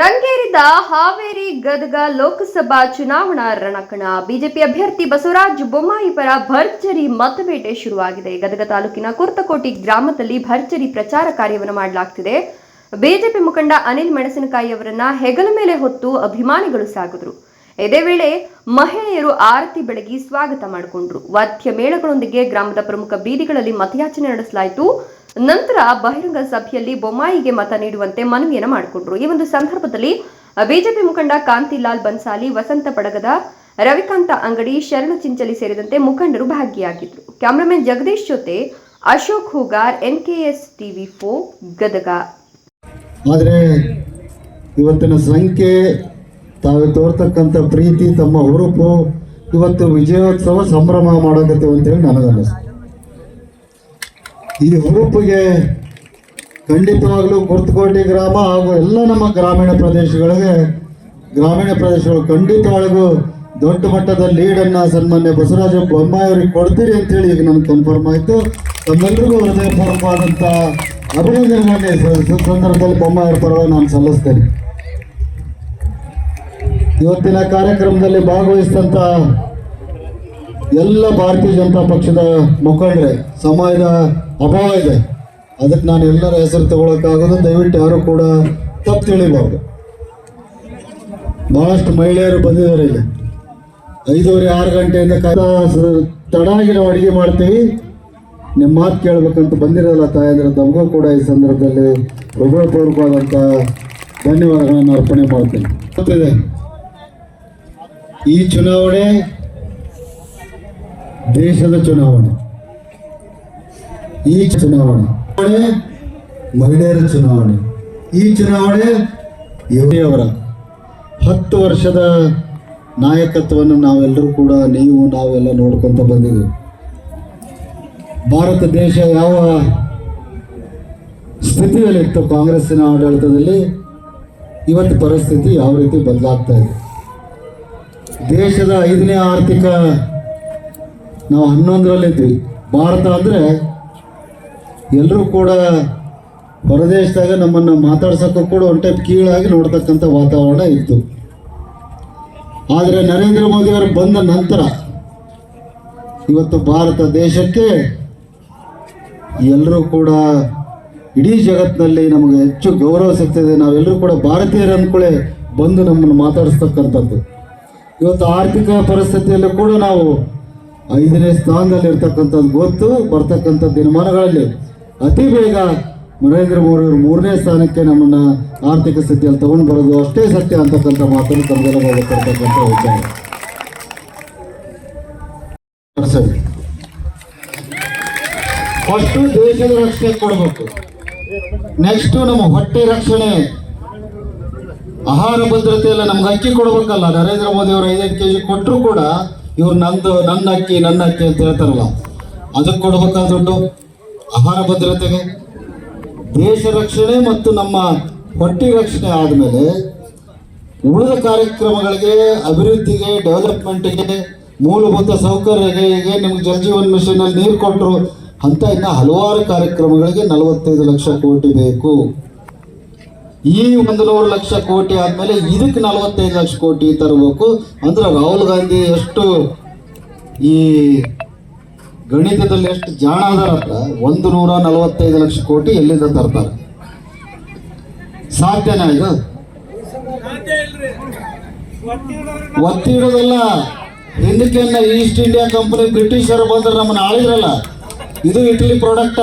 ರಂಗೇರಿದ ಹಾವೇರಿ ಗದಗ ಲೋಕಸಭಾ ಚುನಾವಣಾ ರಣಕಣ. ಬಿಜೆಪಿ ಅಭ್ಯರ್ಥಿ ಬಸವರಾಜ ಬೊಮ್ಮಾಯಿ ಪರ ಭರ್ಜರಿ ಮತಬೇಟೆ ಶುರುವಾಗಿದೆ. ಗದಗ ತಾಲೂಕಿನ ಕುರ್ತಕೋಟಿ ಗ್ರಾಮದಲ್ಲಿ ಭರ್ಜರಿ ಪ್ರಚಾರ ಕಾರ್ಯವನ್ನು ಮಾಡಲಾಗ್ತಿದೆ. ಬಿಜೆಪಿ ಮುಖಂಡ ಅನಿಲ್ ಮೆಣಸಿನಕಾಯಿ ಅವರನ್ನ ಹೆಗಲ ಮೇಲೆ ಹೊತ್ತು ಅಭಿಮಾನಿಗಳು ಸಾಗಿದ್ರು. ಇದೇ ವೇಳೆ ಮಹಿಳೆಯರು ಆರತಿ ಬೆಳಗಿ ಸ್ವಾಗತ ಮಾಡಿಕೊಂಡ್ರು. ವಾದ್ಯ ಮೇಳಗಳೊಂದಿಗೆ ಗ್ರಾಮದ ಪ್ರಮುಖ ಬೀದಿಗಳಲ್ಲಿ ಮತಯಾಚನೆ ನಡೆಸಲಾಯಿತು. ನಂತರ ಬಹಿರಂಗ ಸಭೆಯಲ್ಲಿ ಬೊಮ್ಮಾಯಿಗೆ ಮತ ನೀಡುವಂತೆ ಮನವಿಯನ್ನು ಮಾಡಿಕೊಂಡರು. ಈ ಒಂದು ಸಂದರ್ಭದಲ್ಲಿ ಬಿಜೆಪಿ ಮುಖಂಡ ಕಾಂತಿಲಾಲ್ ಬನ್ಸಾಲಿ, ವಸಂತ ಪಡಗದ ರವಿಕಾಂತ ಅಂಗಡಿ, ಶರಣು ಚಿಂಚಲಿ ಸೇರಿದಂತೆ ಮುಖಂಡರು ಭಾಗಿಯಾಗಿದ್ರು. ಕ್ಯಾಮರಾಮನ್ ಜಗದೀಶ್ ಜೊತೆ ಅಶೋಕ್ ಹೂಗಾರ್ ಎನ್ಕೆಎಸ್ ಟಿವಿ ಫೋ ಗದಗ. ಆದರೆ ಇವತ್ತಿನ ಸಂಖ್ಯೆ ತಾವು ತೋರ್ತಕ್ಕಂಥ ಪ್ರೀತಿ ತಮ್ಮ ಹುರುಪು ಇವತ್ತು ವಿಜಯೋತ್ಸವ ಸಂಭ್ರಮ ಮಾಡಕತ್ತೇವೆ ಅಂತೇಳಿ ನನಗನ್ನಿಸ್ತು. ಈ ಹುರುಪಿಗೆ ಖಂಡಿತವಾಗಲೂ ಕುರ್ತಕೋಟೆ ಗ್ರಾಮ ಹಾಗೂ ಎಲ್ಲ ನಮ್ಮ ಗ್ರಾಮೀಣ ಪ್ರದೇಶಗಳಿಗೆ, ಗ್ರಾಮೀಣ ಪ್ರದೇಶಗಳು ಖಂಡಿತವಾಗೂ ದೊಡ್ಡ ಮಟ್ಟದ ಲೀಡನ್ನು ಸನ್ಮಾನ್ಯ ಬಸವರಾಜ ಬೊಮ್ಮಾಯಿ ಅವರಿಗೆ ಕೊಡ್ತೀರಿ ಅಂತೇಳಿ ಈಗ ನಮ್ಗೆ ಕನ್ಫರ್ಮ್ ಆಯಿತು. ತಮ್ಮೆಲ್ಲರಿಗೂ ಹೃದಯಪೂರ್ವಕವಾದಂಥ ಅಭಿನಂದನೆ ಸಂದರ್ಭದಲ್ಲಿ ಬೊಮ್ಮಾಯಿ ಅವರ ಪರವಾಗಿ ನಾನು ಸಲ್ಲಿಸ್ತೇನೆ. ಇವತ್ತಿನ ಕಾರ್ಯಕ್ರಮದಲ್ಲಿ ಭಾಗವಹಿಸಿದಂಥ ಎಲ್ಲ ಭಾರತೀಯ ಜನತಾ ಪಕ್ಷದ ಮುಖಂಡರೆ ಸಮಯದ ಅಭಾವ ಇದೆ. ಅದಕ್ಕೆ ನಾನು ಎಲ್ಲರ ಹೆಸರು ತಗೊಳಕ್ಕಾಗೋದು, ದಯವಿಟ್ಟು ಯಾರು ಕೂಡ ತಪ್ಪು ತಿಳಿಬಾರ್ದು ಬಹಳಷ್ಟು ಮಹಿಳೆಯರು ಬಂದಿದ್ದಾರೆ ಇಲ್ಲಿ. ಐದೂವರೆ ಆರು ಗಂಟೆಯಿಂದ ಕಾಯ್ದ ತಡಾಗಿ ತಡ ಆಗಿ ನಾವು ಅಡುಗೆ ಮಾಡ್ತೀವಿ. ನಿಮ್ಮ ಮಾತು ಕೇಳಬೇಕಂತ ಬಂದಿರಲ್ಲ ತಾಯಂದ್ರೆ ತಮಗೂ ಕೂಡ ಈ ಸಂದರ್ಭದಲ್ಲಿ ಹೃದಯಪೂರ್ವಕವಾದಂಥ ಧನ್ಯವಾದಗಳನ್ನು ಅರ್ಪಣೆ ಮಾಡ್ತೀನಿ. ಈ ಚುನಾವಣೆ ದೇಶದ ಚುನಾವಣೆ. ಈ ಚುನಾವಣೆ. ಮಹಿಳೆಯರ ಚುನಾವಣೆ. ಈ ಚುನಾವಣೆ ಯೋಗಿಯವರ ಹತ್ತು ವರ್ಷದ ನಾಯಕತ್ವವನ್ನು ನಾವೆಲ್ಲರೂ ಕೂಡ ನೀವು, ನಾವೆಲ್ಲ ನೋಡ್ಕೊಂತ ಬಂದಿದ್ದೀವಿ. ಭಾರತ ದೇಶ ಯಾವ ಸ್ಥಿತಿಯಲ್ಲಿತ್ತು ಕಾಂಗ್ರೆಸ್ಸಿನ ಆಡಳಿತದಲ್ಲಿ? ಇವತ್ತು ಪರಿಸ್ಥಿತಿ ಯಾವ ರೀತಿ ಬದಲಾಗ್ತಾ ಇದೆ? ದೇಶದ ಐದನೇ ಆರ್ಥಿಕ ನಾವು ಹನ್ನೊಂದರಲ್ಲಿದ್ವಿ ಭಾರತ ಅಂದರೆ ಎಲ್ಲರೂ ಕೂಡ ಹೊರದೇಶದಾಗ ನಮ್ಮನ್ನು ಮಾತಾಡ್ಸೋಕ್ಕೂ ಕೂಡ ಒಂದು ಟೈಪ್ ಕೀಳಾಗಿ ನೋಡ್ತಕ್ಕಂಥ ವಾತಾವರಣ ಇತ್ತು. ಆದರೆ ನರೇಂದ್ರ ಮೋದಿ ಅವರು ಬಂದ ನಂತರ ಇವತ್ತು ಭಾರತ ದೇಶಕ್ಕೆ ಎಲ್ಲರೂ ಕೂಡ ಇಡೀ ಜಗತ್ತಿನಲ್ಲಿ ನಮಗೆ ಹೆಚ್ಚು ಗೌರವ ಸಿಗ್ತದೆ. ನಾವೆಲ್ಲರೂ ಕೂಡ ಭಾರತೀಯರು ಅಂದ್ಕೊಳ್ಳೆ ಬಂದು ನಮ್ಮನ್ನು ಮಾತಾಡಿಸ್ತಕ್ಕಂಥದ್ದು. ಇವತ್ತು ಆರ್ಥಿಕ ಪರಿಸ್ಥಿತಿಯಲ್ಲೂ ಕೂಡ ನಾವು ಐದನೇ ಸ್ಥಾನದಲ್ಲಿ ಇರ್ತಕ್ಕಂಥದ್ದು ಗೊತ್ತು. ಬರ್ತಕ್ಕಂಥ ದಿನಮಾನಗಳಲ್ಲಿ ಅತಿ ಬೇಗ ನರೇಂದ್ರ ಮೋದಿ ಅವರು ಮೂರನೇ ಸ್ಥಾನಕ್ಕೆ ನಮ್ಮನ್ನು ಆರ್ಥಿಕ ಸ್ಥಿತಿಯಲ್ಲಿ ತಗೊಂಡು ಬರೋದು ಅಷ್ಟೇ ಸತ್ಯ ಅಂತಕ್ಕಂಥ ಮಾತನ್ನು ತಮಗೆಲ್ಲ ಬರ್ತಕ್ಕಂಥ ವಿಚಾರ. ಫಸ್ಟು ದೇಶದ ರಕ್ಷಣೆ ಕೊಡಬೇಕು. ನೆಕ್ಸ್ಟು ನಮ್ಮ ಹೊಟ್ಟೆ ರಕ್ಷಣೆ. ಆಹಾರ ಭದ್ರತೆ ಎಲ್ಲ ನಮ್ಗೆ ಅಕ್ಕಿ ಕೊಡಬೇಕಲ್ಲ. ನರೇಂದ್ರ ಮೋದಿ ಅವರು ಐದೈದು ಕೆ ಜಿ ಕೊಟ್ಟರು ಕೂಡ ಇವ್ರು ನಂದು, ನನ್ನ ಅಕ್ಕಿ ನನ್ನ ಅಕ್ಕಿ ಅಂತ ಹೇಳ್ತಾರಲ್ಲ, ಅದಕ್ಕೆ ಕೊಡ್ಬೇಕಾದ ದುಡ್ಡು, ಆಹಾರ ಭದ್ರತೆಗೆ. ದೇಶ ರಕ್ಷಣೆ ಮತ್ತು ನಮ್ಮ ಹೊಟ್ಟೆ ರಕ್ಷಣೆ ಆದಮೇಲೆ ಉಳಿದ ಕಾರ್ಯಕ್ರಮಗಳಿಗೆ, ಅಭಿವೃದ್ಧಿಗೆ ಡೆವಲಪ್ಮೆಂಟ್ಗೆ ಮೂಲಭೂತ ಸೌಕರ್ಯಗಳಿಗೆ ನಿಮ್ಗೆ ಜಲ್ ಜೀವನ್ ಮಿಷನ್ ಅಲ್ಲಿ ನೀರು ಕೊಟ್ಟರು. ಅಂತ ಇನ್ನು ಹಲವಾರು ಕಾರ್ಯಕ್ರಮಗಳಿಗೆ ನಲವತ್ತೈದು ಲಕ್ಷ ಕೋಟಿ ಬೇಕು. ಈ ಒಂದು ನೂರು ಲಕ್ಷ ಕೋಟಿ ಆದಮೇಲೆ ಇದಕ್ಕೆ ನಲವತ್ತೈದು ಲಕ್ಷ ಕೋಟಿ ತರಬೇಕು. ಅಂದ್ರೆ ರಾಹುಲ್ ಗಾಂಧಿ ಎಷ್ಟು ಈ ಗಣಿತದಲ್ಲಿ ಎಷ್ಟು ಜಾಣ ಅದಾರತ್ರ ಒಂದು ನೂರ ನಲವತ್ತೈದು ಲಕ್ಷ ಕೋಟಿ ಎಲ್ಲಿಂದ ತರ್ತಾರೆ? ಸಾಧ್ಯನಾ ಇದು ಒತ್ತಿಡೋದಲ್ಲ. ಹಿಂದಕ್ಕೆ ಈಸ್ಟ್ ಇಂಡಿಯಾ ಕಂಪನಿ ಬ್ರಿಟಿಷರು ಬಂದ್ರೆ ನಮ್ಮನ್ನ ಆಳಿದ್ರಲ್ಲ. ಇದು ಇಟಲಿ ಪ್ರಾಡಕ್ಟ